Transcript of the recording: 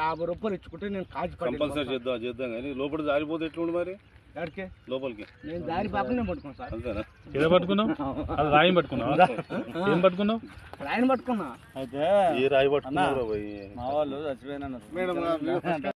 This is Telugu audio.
యాభై రూపాయలు ఇచ్చుకుంటే నేను కాజు కంపల్సరీ చేద్దాం చేద్దాం కానీ లోపల జారిపోతే ఎట్లుండి మరి? ఎక్కడికి లోపలికి. నేను దారి పాపని పట్టుకున్నాను సార్. అంతేనా? ఏడ పట్టుకున్నావు? అది రాయం పట్టుకున్నావా? ఏం పట్టుకున్నావు? ఆయన పట్టుకున్నా. అయితే ఏ రాయి పట్టుకున్నావు? మా వాళ్ళు చచ్చిపోయినా